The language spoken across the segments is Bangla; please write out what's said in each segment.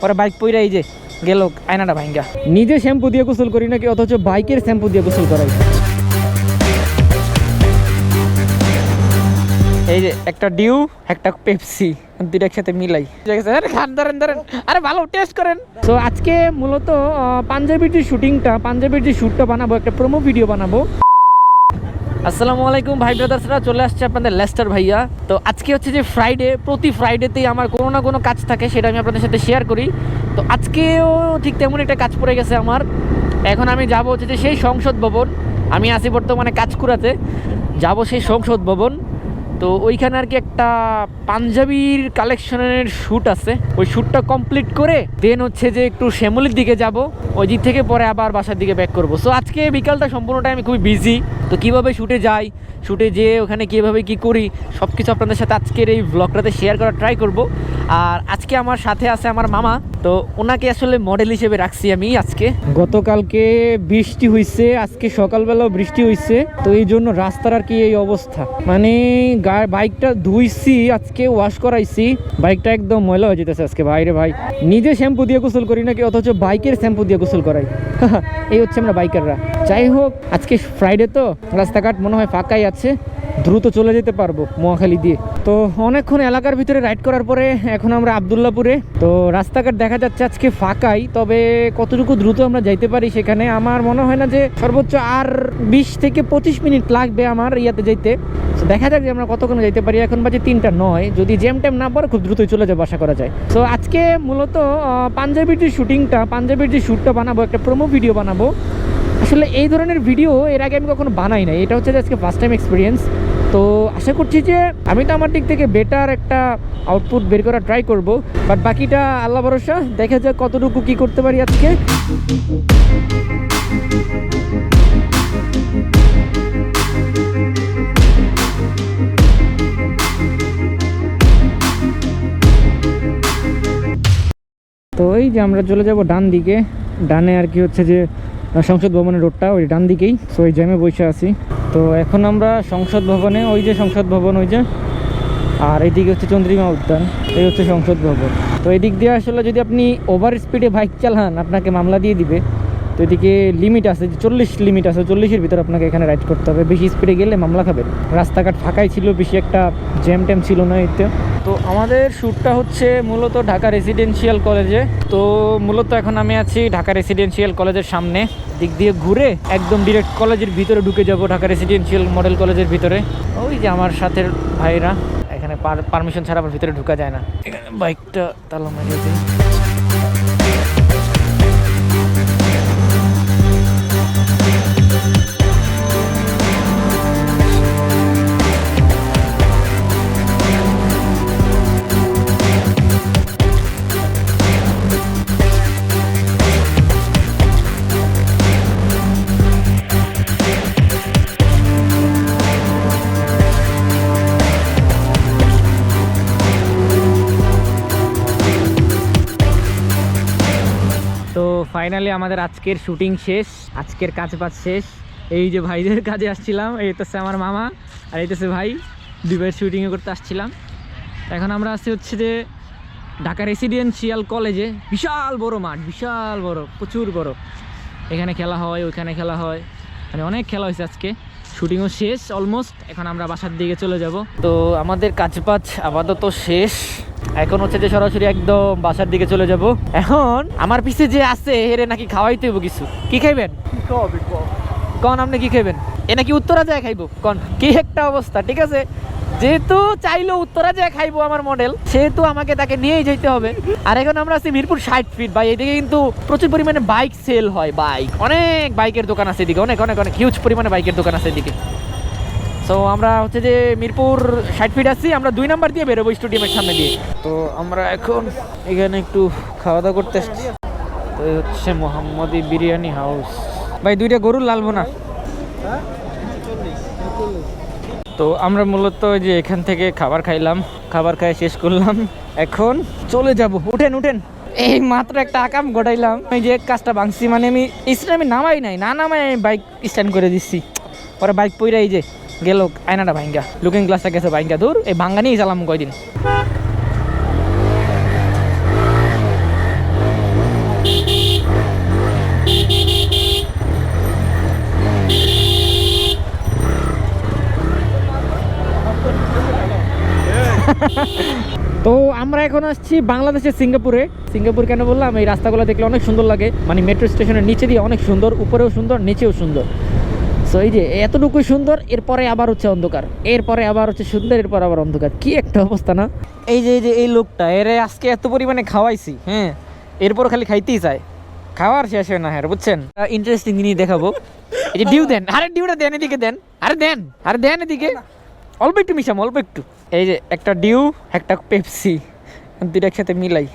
পরে বাইক পইরা এই যে গেল আয়নাটা ভাঙ্গা নিজে শ্যাম্পু দিয়ে গোসল করি নাকি অথচ বাইকের শ্যাম্পু দিয়ে গোসল করাই? এই যে একটা ডিউ, একটা পেপসি, দুইটা একসাথে মিলাই। খান, ধরেন ধরেন। আরে ভালো টেস্ট করেন। তো আজকে মূলত পাঞ্জাবির যে শুটিংটা পাঞ্জাবির যে শ্যুটটা বানাবো, একটা প্রোমো ভিডিও বানাবো। আসসালামু আলাইকুম, ভাই ব্রাদার্সরা, চলে আসছে আপনাদের লেস্টার ভাইয়া। তো আজকে হচ্ছে যে ফ্রাইডে প্রতি ফ্রাইডেতেই আমার কোনো না কোনো কাজ থাকে, সেটা আমি আপনাদের সাথে শেয়ার করি। তো আজকেও ঠিক তেমন একটা কাজ পড়ে গেছে আমার। এখন আমি যাব হচ্ছে যে সেই সংসদ ভবন। আমি আসি বর্তমানে কাজ কুড়াতে যাব সেই সংসদ ভবন। তো ওইখানে আর কি একটা পাঞ্জাবির কালেকশনের শ্যুট আছে। ওই শ্যুটটা কমপ্লিট করে দেন হচ্ছে যে একটু শ্যামলির দিকে যাব। ওই দিক থেকে পরে আবার বাসার দিকে ব্যাক করব। সো আজকে বিকালটা সম্পূর্ণটা আমি খুবই বিজি তো কীভাবে শ্যুটে যাই, শ্যুটে যেয়ে ওখানে কীভাবে কি করি সব কিছু আপনাদের সাথে আজকের এই ব্লগটাতে শেয়ার করার ট্রাই করব। আর আজকে আমার সাথে আছে আমার মামা। তো ওনাকে আসলে মডেল হিসেবে রাখছি আমি আজকে। গতকালকে বৃষ্টি হয়েছে আজকে সকালবেলাও বৃষ্টি হয়েছে তো এই জন্য রাস্তার আর কি এই অবস্থা। মানে বাইকটা ধুইছি, আজকে ওয়াশ করাইছি। বাইকটা একদম ময়লা হয়ে যেতেছে আজকে ভাইরে ভাই। নিজে শ্যাম্পু দিয়ে গোসল করি নাকি, অথচ বাইকের শ্যাম্পু দিয়ে গোসল করাই। এই হচ্ছে আমরা বাইকাররা। যাই হোক, আজকে ফ্রাইডে তো, রাস্তাঘাট মনে হয় ফাঁকাই আছে। দ্রুত চলে যেতে পারব মহাখালী দিয়ে। তো অনেকক্ষণ এলাকার ভিতরে রাইড করার পরে এখন আমরা আবদুল্লাপুরে। তো রাস্তাঘাট দেখা যাচ্ছে আজকে ফাঁকাই, তবে কতটুকু দ্রুত আমরা যাইতে পারি সেখানে আমার মনে হয় না যে সর্বোচ্চ আর বিশ থেকে পঁচিশ মিনিট লাগবে আমার ইয়াতে যাইতে। তো দেখা যাক যে আমরা কতক্ষণ যাইতে পারি। এখন বাজে তিনটা নয়। যদি জ্যাম ট্যাম না পড়ে খুব দ্রুতই চলে যাব, আশা করা যায়। তো আজকে মূলত পাঞ্জাবির যে শুটিংটা পাঞ্জাবির যে শ্যুটটা বানাবো, একটা প্রোমো ভিডিও বানাবো। আসলে এই ধরনের ভিডিও এর আগে আমি কখনো বানাই না এটা হচ্ছে আজকে ফার্স্ট টাইম এক্সপিরিয়েন্স তো আশা করছি যে আমি তো আমার দিক থেকে বেটার একটা আউটপুট বের করার ট্রাই করব। বাট বাকিটা আল্লাহ ভরসা। দেখা যাক কতটুকু কি করতে পারি আজকে। তো এই যে আমরা চলে যাব ডান দিকে। ডানে আর কি হচ্ছে যে সংসদ ভবনের রোডটা, ওই ডান দিকেই। সো ওই জ্যামে বসে আছি। তো এখন আমরা সংসদ ভবনে, ওই যে সংসদ ভবন, ওই যে, আর এইদিকে হচ্ছে চন্দ্রিমা উদ্যান, এই হচ্ছে সংসদ ভবন। তো এই দিক দিয়ে আসলে যদি আপনি ওভার স্পিডে বাইক চালান, আপনাকে মামলা দিয়ে দিবে। তো এদিকে লিমিট আছে যে চল্লিশ লিমিট আছে, চল্লিশের ভিতর আপনাকে এখানে রাইড করতে হবে। বেশি স্পিডে গেলে মামলা খাবেন। রাস্তাঘাট ফাঁকাই ছিল, বেশি একটা জ্যাম ট্যাম ছিল না এতে। তো আমাদের শ্যুটটা হচ্ছে মূলত ঢাকা রেসিডেন্সিয়াল কলেজে। তো মূলত এখন আমি আছি ঢাকা রেসিডেন্সিয়াল কলেজের সামনে। দিক দিয়ে ঘুরে একদম ডিরেক্ট কলেজের ভিতরে ঢুকে যাব ঢাকা রেসিডেন্সিয়াল মডেল কলেজের ভিতরে। ওই যে আমার সাথে ভাইরা, এখানে পারমিশন ছাড়া আমার ভিতরে ঢুকা যায় না। এখানে বাইকটা তালা মারিয়ে দিই। ফাইনালি আমাদের আজকের শুটিং শেষ, আজকের কাজ বাজ শেষ। এই যে ভাইদের কাজে আসছিলাম, এই তো আমার মামা, আর এই তো ভাই দুই ভাইয়ের শুটিংয়ে করতে আসছিলাম। এখন আমরা আসছি হচ্ছে যে ঢাকা রেসিডেন্সিয়াল কলেজে বিশাল বড় মাঠ, বিশাল বড়, প্রচুর বড়। এখানে খেলা হয়, ওইখানে খেলা হয়। মানে অনেক খেলা হয়েছে আজকে। শুটিংও শেষ অলমোস্ট এখন আমরা বাসার দিকে চলে যাব। তো আমাদের কাজ বাজ আপাতত শেষ। এখন হচ্ছে যে সরাসরি একদম বাসার দিকে চলে যাব। এখন আমার পিছে যে আছে এরে নাকি খাওয়াইতে হইব কিছু? কি খাইবেন? কন? আপনি কি খাইবেন? এ নাকি উত্তরা যায় খাইবো? কন? কি একটা অবস্থা ঠিক আছে? যেহেতু চাইলো উত্তরা যায় খাইবো আমার মডেল সেহেতু আমাকে তাকে নিয়েই যেতে হবে। আর এখন আমরা আছি মিরপুর ষাট ফিট ভাই এদিকে কিন্তু প্রচুর পরিমাণে বাইক সেল হয় বাইক অনেক বাইকের দোকান আছে এদিকে অনেক অনেক অনেক হিউজ পরিমাণে বাইকের দোকান আছে এদিকে। তো আমরা হচ্ছে যে মিরপুর ষাট ফিট আছি আমরা দুই নাম্বার দিয়ে বেরোবো স্টেডিয়ামের সামনে দিয়ে। তো আমরা এখন এখানে একটু খাওয়া দাওয়া করতে এসেছি তো এই হচ্ছে মোহাম্মদি বিরিয়ানি হাউস ভাই, দুইটা গরুর লালবো না তো আমরা মূলত যে এখান থেকে খাবার খাইলাম, খাবার খাই শেষ করলাম। এখন চলে যাব। উঠেন উঠেন। এই মাত্র একটা আকাম ঘটাইলাম। এই যে কাজটা ভাঙছি মানে আমি স্ট্যান্ড আমি নামাই নাই, না নামাই আমি বাইক স্ট্যান্ড করে দিচ্ছি। পরে বাইক পইরা এই যে। গেল আয়নাটা ভাঙ্গা লুকিং গ্লাসটা গেছে ভাঙ্গা দূর এই ভাঙ্গা নিয়েই চালাম কয়দিন। তো আমরা এখন আসছি বাংলাদেশের সিঙ্গাপুরে। সিঙ্গাপুর কেন বললাম? এই রাস্তাগুলো দেখলে অনেক সুন্দর লাগে। মানে মেট্রো স্টেশনের নিচে দিয়ে অনেক সুন্দর, উপরেও সুন্দর, নিচেও সুন্দর। সো এই যে এতটুকুই সুন্দর, এরপরে আবার হচ্ছে অন্ধকার। এরপরে আবার হচ্ছে সুন্দর, এরপর আবার অন্ধকার। কি একটা অবস্থা না? এই যে এই যে, এই লোকটা, এরে আজকে এত পরিমাণে খাওয়াইছি হ্যাঁ? এরপর খালি খাইতেই চায়। খাওয়ার শেষ হয় না হ্যাঁ বুঝছেন? ইন্টারেস্টিং জিনিস দেখাবো। এই যে ডিউ দেন, আরে ডিউটা দেন এদিকে, দেন। আরে দেন আরে দেন এদিকে। অল্প একটু মিশাম, অল্প একটু। এই যে একটা ডিউ, একটা পেপসি, দুইটা একসাথে মিলাই।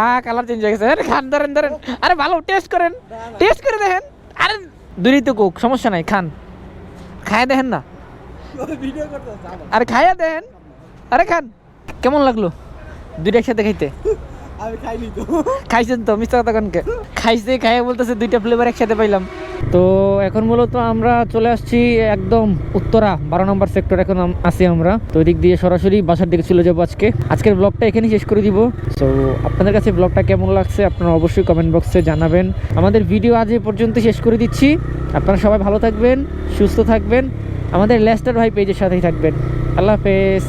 আ কালার চেঞ্জ হয়ে গেছে। খান ধরেন ধরেন। আরে ভালো টেস্ট করেন। টেস্ট করে দেখেন। আরে দূরই তো কোক সমস্যা নাই খান। খায় দেখেন না। আরে খায়া দেখেন। আরে খান কেমন লাগল? দুইটা একসাথে খাইতে? তো। খাইছেন তো মিস্টার তখনকে খাইছে খাইয়ে বলতেছে দুইটা ফ্লেভার একসাথে পাইলাম। তো এখন মূলত আমরা চলে আসছি একদম উত্তরা, বারো নম্বর সেক্টর এখন আছি আমরা। তো ওই দিক দিয়ে সরাসরি বাসার দিকে চলে যাব আজকে। আজকের ব্লগটা এখানেই শেষ করে দিব। তো আপনাদের কাছে ব্লগটা কেমন লাগছে আপনারা অবশ্যই কমেন্ট বক্সে জানাবেন। আমাদের ভিডিও আজ এই পর্যন্ত শেষ করে দিচ্ছি। আপনারা সবাই ভালো থাকবেন, সুস্থ থাকবেন। আমাদের লেস্টার ভাই পেজের সাথেই থাকবেন। আল্লাহ হাফেজ।